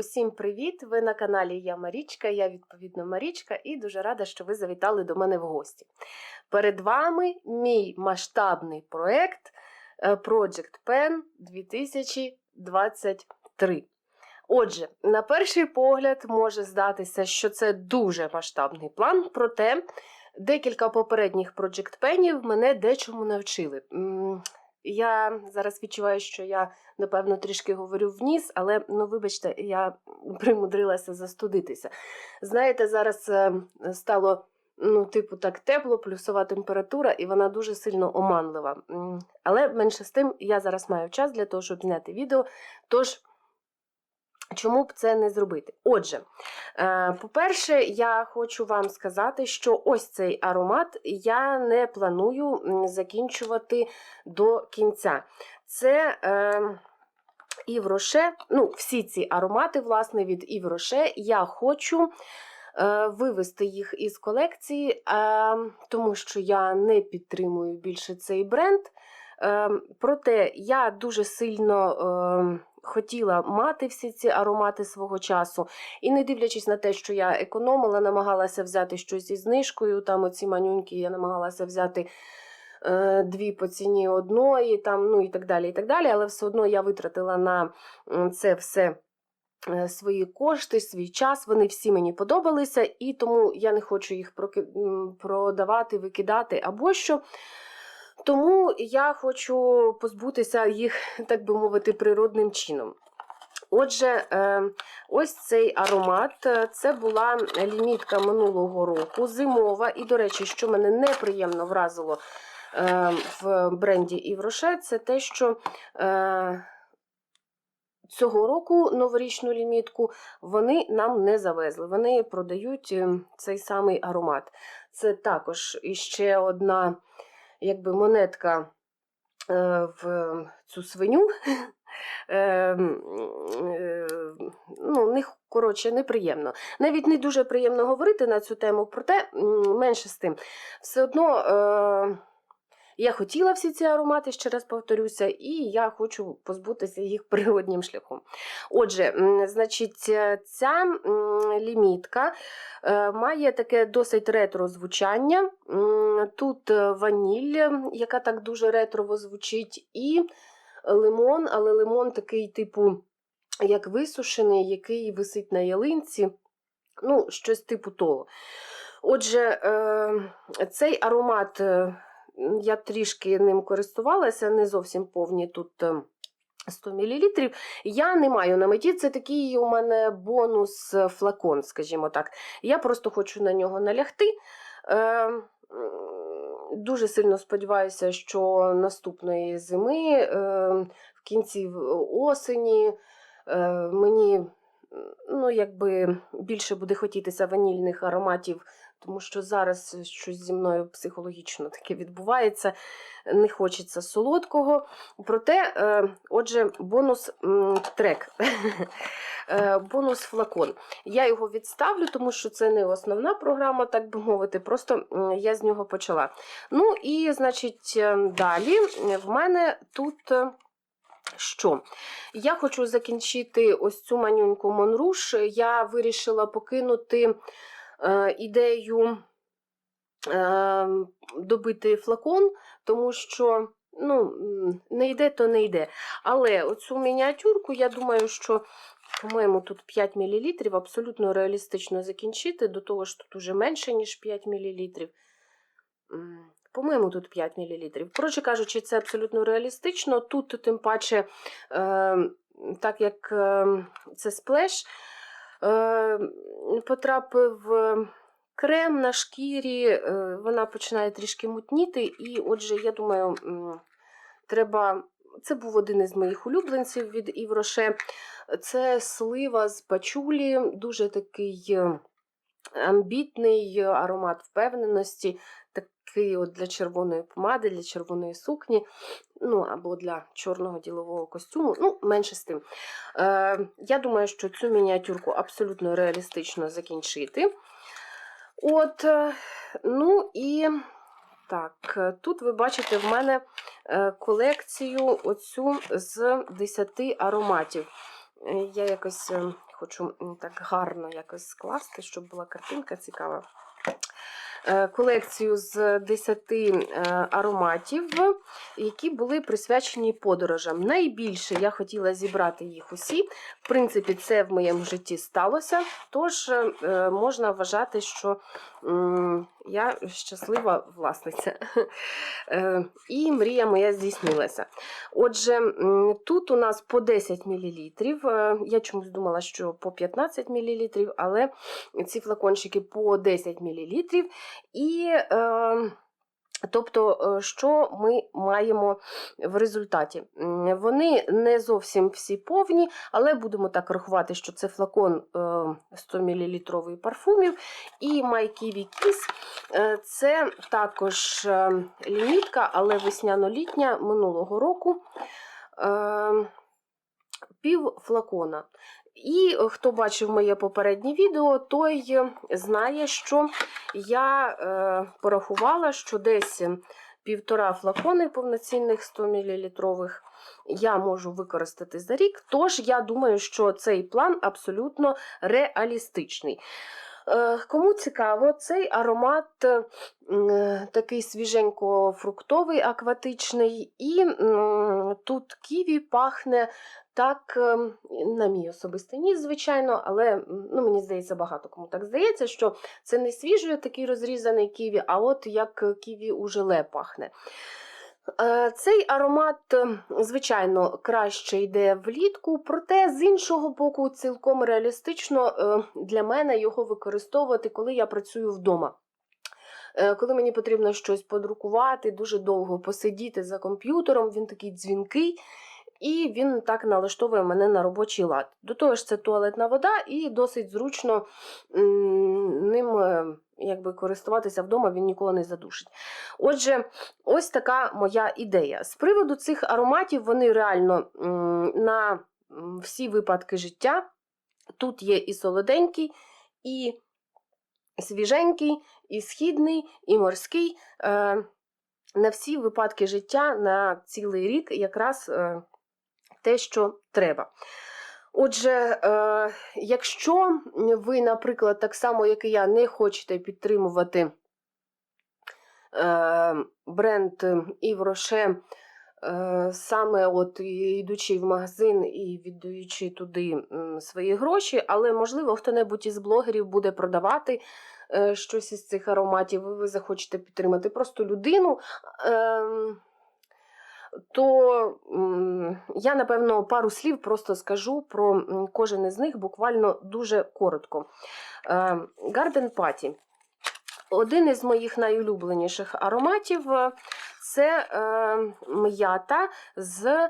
Усім привіт! Ви на каналі Я Марічка, я відповідно Марічка, і дуже рада, що ви завітали до мене в гості. Перед вами мій масштабний проект е, Project Pen 2023. Отже, на перший погляд може здатися, що це дуже масштабний план, проте декілька попередніх Project Penів мене дечому навчили. Я зараз відчуваю, що я напевно, трішки говорю вніс, але ну, вибачте, я примудрилася застудитися. Знаєте, зараз е, стало. Ну, типу, так тепло, плюсова температура, і вона дуже сильно оманлива. Але менше з тим, я зараз маю час для того, щоб зняти відео. Тож, чому б це не зробити? Отже, е, по-перше, я хочу вам сказати, що ось цей аромат я не планую закінчувати до кінця. Це. Е, Ів Роше, ну, всі ці аромати, власне, від Ів Роше, я хочу е, вивести їх із колекції, тому що я не підтримую більше цей бренд. Е, проте я дуже сильно е, хотіла мати всі ці аромати свого часу. І не дивлячись на те, що я економила, намагалася взяти щось зі знижкою, там оці манюньки я намагалася взяти е, дві по ціні одної, там, ну і так далі, і так далі. Але все одно я витратила на це все. е, Свої кошти, свій час, вони всі мені подобалися, і тому я не хочу їх продавати, викидати або що. Тому я хочу позбутися їх, так би мовити, природним чином. Отже, е, ось цей аромат це була лімітка минулого року, зимова. І, до речі, що мене неприємно вразило е, в бренді Івроше, це те, що е, цього року новорічну лімітку вони нам не завезли. Вони продають е, цей самий аромат. Це також іще одна якби, монетка е, в цю свиню. Е, е, ну, не, коротше, неприємно. Навіть не дуже приємно говорити на цю тему, проте менше з тим. Все одно я хотіла всі ці аромати, ще раз повторюся, і я хочу позбутися їх природнім шляхом. Отже, значить, е, ця лімітка е, має таке досить ретро звучання. Тут е, ваніль, яка так дуже ретрово звучить, і лимон, але лимон такий, типу, як висушений, який висить на ялинці. Ну, щось типу того. Отже, цей аромат, я трішки ним користувалася, не зовсім повні тут. е, 100 мл. Я не маю на меті, це такий у мене бонус е, флакон, скажімо так. Я просто хочу на нього налягти. Е, Дуже сильно сподіваюся, що наступної зими, е, в кінці осені, е, мені ну, якби більше буде хотітися ванільних ароматів, тому що зараз щось зі мною психологічно таке відбувається. Не хочеться солодкого. Проте, е, отже, бонус трек. Е, Бонус флакон. Я його відставлю, тому що це не основна програма, так би мовити. Просто я з нього почала. Ну і, значить, е, далі в мене тут. е, Що? Я хочу закінчити ось цю манюньку Монруш. Я вирішила покинути е, ідею е, добити флакон, тому що ну, не йде, то не йде. Але оцю мініатюрку, я думаю, що, по-моєму, тут 5 мл, абсолютно реалістично закінчити, до того ж тут уже менше, ніж 5 мл. По-моєму, тут 5 мл. Коротше кажучи, це абсолютно реалістично. Тут, тим паче, е, так як е, це сплеш, е, потрапив е, крем на шкірі, е, вона починає трішки мутніти. І, отже, я думаю, треба. Це був один із моїх улюбленців від Івроше. Це слива з пачулі, дуже такий е, амбітний аромат впевненості, такий от для червоної помади, для червоної сукні, ну або для чорного ділового костюму. Ну, менше з тим. Е, я думаю, що цю мініатюрку абсолютно реалістично закінчити. От, е, ну і так, е, тут ви бачите в мене е, колекцію оцю з 10 ароматів. Я якось хочу так гарно якось скласти, щоб була картинка цікава. Е, Колекцію з 10 е, ароматів, які були присвячені подорожам. Найбільше я хотіла зібрати їх усі. В принципі, це в моєму житті сталося. Тож е, можна вважати, що я щаслива власниця. І мрія моя здійснилася. Отже, тут у нас по 10 мл. Я чомусь думала, що по 15 мл, але ці флакончики по 10 мл. І е, Тобто, е, що ми маємо в результаті? Вони не зовсім всі повні, але будемо так рахувати, що це флакон е, 100 мл парфумів. І My Kiwi Kiss це також е, лімітка, але весняно-літня минулого року. Пів флакона. І е, хто бачив моє попереднє відео, той е, знає, що я е, порахувала, що десь півтора флакони повноцінних 100 мл я можу використати за рік. Тож я думаю, що цей план абсолютно реалістичний. Е, Кому цікаво, цей аромат такий свіженько-фруктовий, акватичний, і тут ківі пахне так, е, на мій особистий ніс, звичайно, але ну, мені здається, багато кому так здається, що це не свіжий такий розрізаний ківі, а от як ківі у желе пахне. Е, Цей аромат, е, звичайно, краще йде влітку, проте з іншого боку, цілком реалістично е, для мене його використовувати, коли я працюю вдома. Е, Коли мені потрібно щось подрукувати, дуже довго посидіти за комп'ютером, він такий дзвінкий, і він так налаштовує мене на робочий лад. До того ж, це туалетна вода, і досить зручно ним е, якби, користуватися вдома, він ніколи не задушить. Отже, ось така моя ідея. З приводу цих ароматів, вони реально на всі випадки життя. Тут є і солоденький, і свіженький, і східний, і морський. Е, на всі випадки життя на цілий рік якраз е, те, що треба. Отже, е, якщо ви, наприклад, так само, як і я, не хочете підтримувати е, бренд Ів Роше, е, саме от йдучи в магазин і віддаючи туди свої гроші, але, можливо, хто-небудь із блогерів буде продавати е, щось із цих ароматів, і ви захочете підтримати просто людину. То я, напевно, пару слів просто скажу про кожен із них буквально дуже коротко. Е, Garden Party. Один із моїх найулюбленіших ароматів е, це е, м'ята з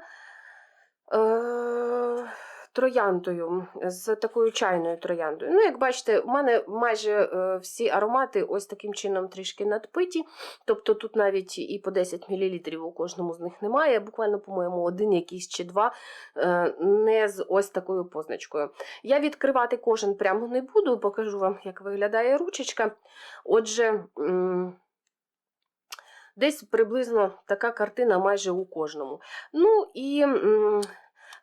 трояндою, з такою чайною трояндою. Ну, як бачите, у мене майже е, всі аромати ось таким чином трішки надпиті. Тобто тут навіть і по 10 мл у кожному з них немає. Буквально, по-моєму, один якийсь чи два е, не з ось такою позначкою. Я відкривати кожен прямо не буду, покажу вам, як виглядає ручечка. Отже, десь приблизно така картина майже у кожному. Ну і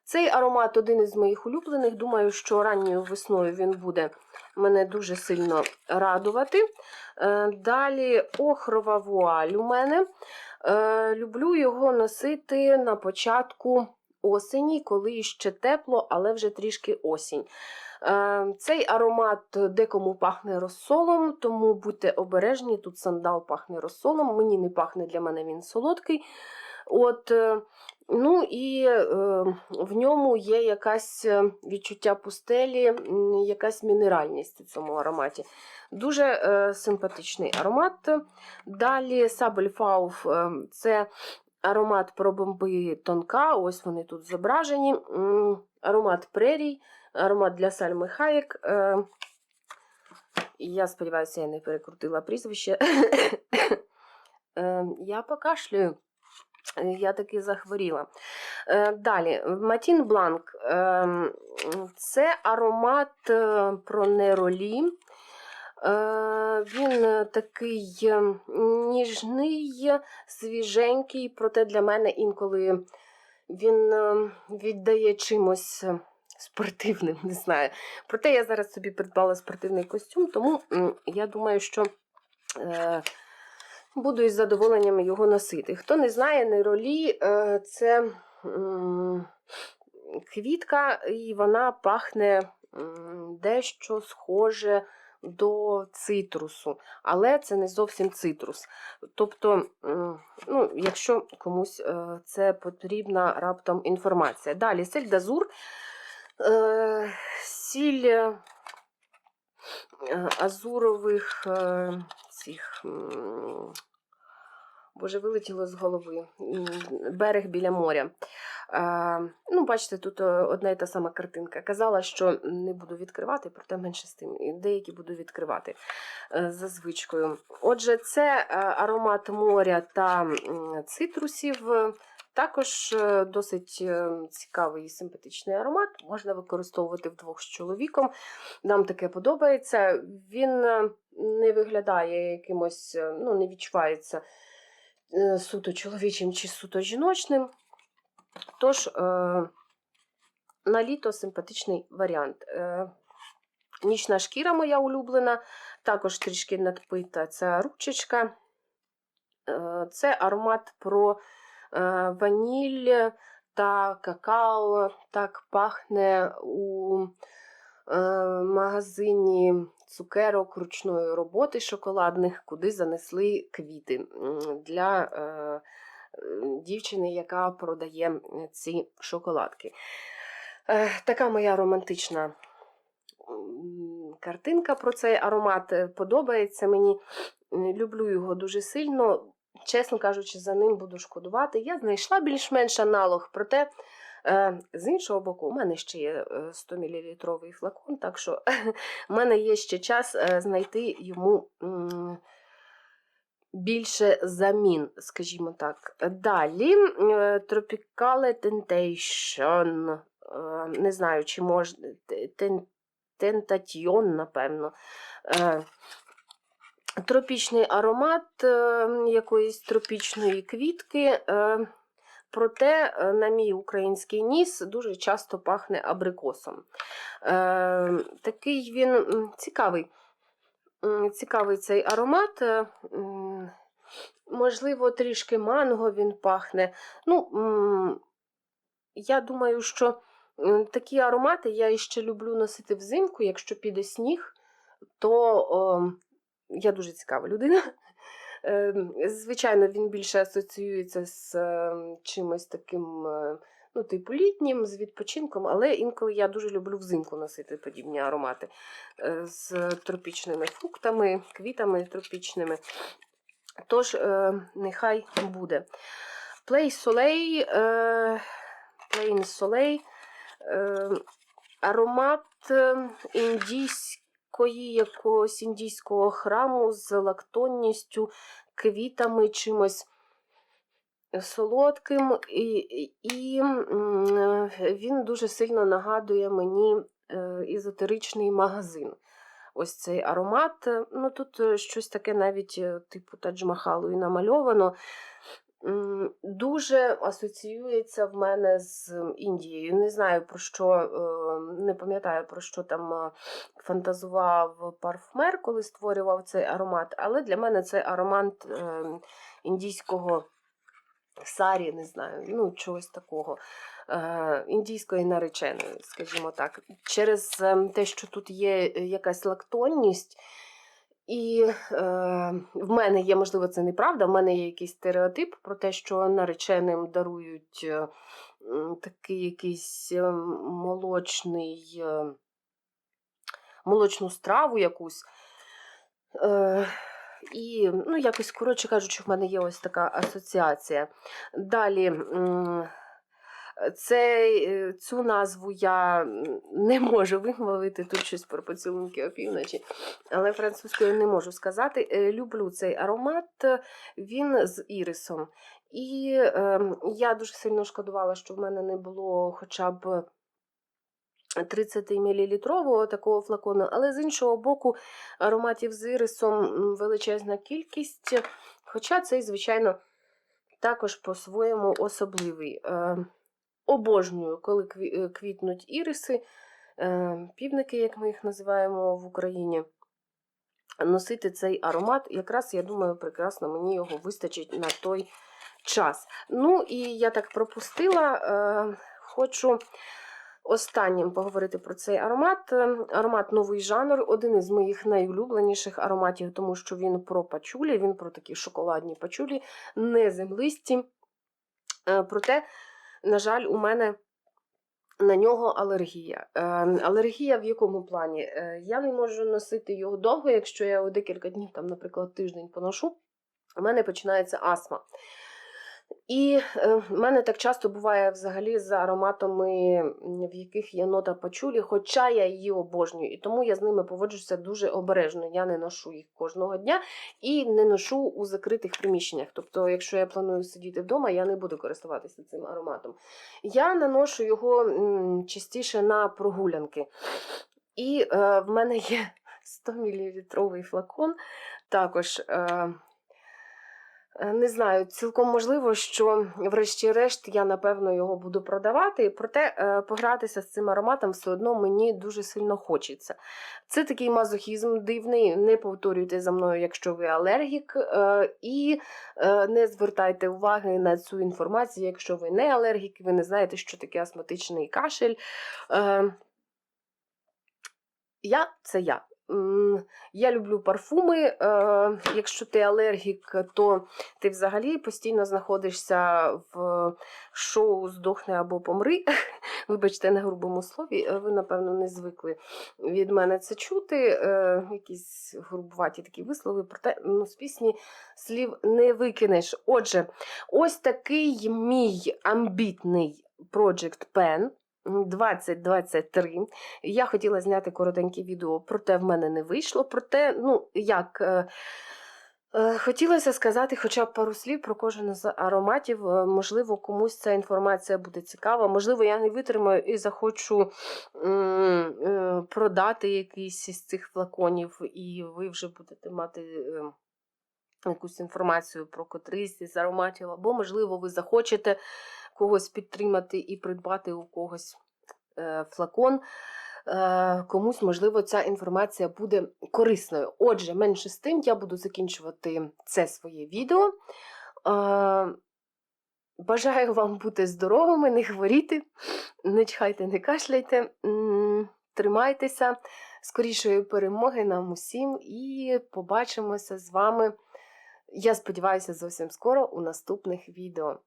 цей аромат один із моїх улюблених. Думаю, що ранньою весною він буде мене дуже сильно радувати. Е, Далі охрова вуаль у мене. Е, Люблю його носити на початку осені, коли ще тепло, але вже трішки осінь. Е, Цей аромат декому пахне розсолом, тому будьте обережні, тут сандал пахне розсолом. Мені не пахне для мене він солодкий. От, ну і е, в ньому є якась е, відчуття пустелі, якась мінеральність у цьому ароматі. Дуже е, симпатичний аромат. Далі Сабельфауф е, це аромат про бомби тонка. Ось вони тут зображені. Аромат прерій, аромат для сальми Хаєк. Е, Я сподіваюся, я не перекрутила прізвище. Я покашлюю. Я таки захворіла. Е, Далі, Матін Бланк. Ем, Це аромат е, про неролі. Е, Він такий ніжний, свіженький, проте для мене інколи він віддає чимось спортивним, не знаю. Проте я зараз собі придбала спортивний костюм, тому я думаю, що буду із задоволенням його носити. Хто не знає, нейролі е, це квітка, і вона пахне дещо схоже до цитрусу, але це не зовсім цитрус. Тобто, ну, якщо комусь е, це потрібна раптом інформація. Далі сіль дазур, е, сіль азурових цих. Боже, вилетіло з голови. Берег біля моря. А, ну, бачите, тут е, одна і та сама картинка. Казала, що не буду відкривати, проте менше з тим. І Деякі буду відкривати е, за звичкою. Отже, це е, аромат моря та цитрусів. Також досить цікавий і симпатичний аромат. Можна використовувати вдвох з чоловіком. Нам таке подобається. Він не виглядає якимось, ну, не відчувається суто чоловічим чи суто жіночним. Тож, е, на літо симпатичний варіант. Е, нічна шкіра моя улюблена, також трішки надпита ця ручечка. Е, це аромат про е, ваніль та какао. Так пахне у е, магазині цукерок ручної роботи шоколадних, куди занесли квіти для е, е, дівчини, яка продає ці шоколадки. Е, Така моя романтична картинка про цей аромат е, подобається мені. Е, Люблю його дуже сильно. Чесно кажучи, за ним буду шкодувати. Я знайшла більш-менш аналог, проте, е, з іншого боку, у мене ще є е, 100 мл флакон, так що в мене є ще час е, знайти йому більше замін, скажімо так. Далі е, Tropicale Temptation. Е, Не знаю, чи можна. Тентатіон, напевно. Е, Тропічний аромат е, якоїсь тропічної квітки. Проте, е, на мій український ніс дуже часто пахне абрикосом. Е, Такий він цікавий. Цікавий цей аромат. е, Можливо, трішки манго він пахне. Ну, я думаю, що такі аромати я іще люблю носити взимку, якщо піде сніг, то о, я дуже цікава людина. Ем, Звичайно, він більше асоціюється з ем, чимось таким, е, ну, типу літнім, з відпочинком, але інколи я дуже люблю взимку носити подібні аромати е, з тропічними фруктами, квітами тропічними. Тож, е, нехай буде. Play Soleil, е, Plain Soleil, аромат е, індійської, якогось індійського храму з лактонністю, квітами, чимось солодким, і, і- він дуже сильно нагадує мені е, езотеричний магазин. Ось цей аромат. Ну, тут е, щось таке навіть е, типу Тадж-Махалу і намальовано. Дуже асоціюється в мене з Індією. Не знаю про що, е, не пам'ятаю про що там е, фантазував парфумер, коли створював цей аромат, але для мене це аромат е, індійського сарі, не знаю, ну чогось такого. Е, індійської нареченої, скажімо так, через е, те, що тут є е, якась лактонність. І е, в мене є, можливо, це неправда, в мене є якийсь стереотип про те, що нареченим дарують е, такий якийсь е, молочний, е, молочну страву якусь. Е, і, ну, якось, коротше кажучи, в мене є ось така асоціація. Далі. м, Цей, е, цю назву я не можу вимовити, тут щось про поцілунки опівночі, але французькою не можу сказати. Е, Люблю цей аромат, е, він з ірисом. І е, я дуже сильно шкодувала, що в мене не було хоча б 30 мл такого флакону, але з іншого боку, ароматів з ірисом величезна кількість, хоча цей, звичайно, також по-своєму особливий. Обожнюю, коли е, квітнуть іриси, е, півники, як ми їх називаємо в Україні. Носити цей аромат, якраз, я думаю, прекрасно мені його вистачить на той час. Ну, і я так пропустила, е, хочу останнім поговорити про цей аромат. Аромат новий жанр, один із моїх найулюбленіших ароматів, тому що він про пачулі, він про такі шоколадні пачулі, не землисті. Проте, на жаль, у мене на нього алергія. Е, алергія в якому плані? Е, я не можу носити його довго, якщо я його декілька днів, там, наприклад, тиждень поношу, у мене починається астма. І е, в мене так часто буває взагалі з ароматами, в яких є нота пачулі, хоча я її обожнюю. І тому я з ними поводжуся дуже обережно. Я не ношу їх кожного дня і не ношу у закритих приміщеннях. Тобто, якщо я планую сидіти вдома, я не буду користуватися цим ароматом. Я наношу його частіше на прогулянки. І е, в мене є 100 мл флакон. Також. Е, Не знаю, цілком можливо, що врешті-решт я, напевно, його буду продавати, проте е, погратися з цим ароматом все одно мені дуже сильно хочеться. Це такий мазохізм дивний, не повторюйте за мною, якщо ви алергік, е, і е, не звертайте уваги на цю інформацію, якщо ви не алергік, ви не знаєте, що таке астматичний кашель. Е, Я це я. Я люблю парфуми. Е, Якщо ти алергік, то ти взагалі постійно знаходишся в шоу Здохни або помри. Вибачте, на грубому слові, е, ви, напевно, не звикли від мене це чути. Е, Якісь грубуваті такі вислови, проте ну, з пісні слів не викинеш. Отже, ось такий мій амбітний Project Pen. 2023. Я хотіла зняти коротеньке відео, проте в мене не вийшло. Проте, ну, як. Е, е, Хотілося сказати хоча б пару слів про кожен з ароматів. Е, Можливо, комусь ця інформація буде цікава. Можливо, я не витримаю і захочу продати якийсь із цих флаконів, і ви вже будете мати. Якусь інформацію про котрийсь із ароматів, або, можливо, ви захочете когось підтримати і придбати у когось флакон. Е, комусь, можливо, ця інформація буде корисною. Отже, менше з тим, я буду закінчувати це своє відео. Е, Бажаю вам бути здоровими, не хворіти, не чхайте, не кашляйте, тримайтеся. Скорішої перемоги нам усім і побачимося з вами. Я сподіваюся, зовсім скоро у наступних відео.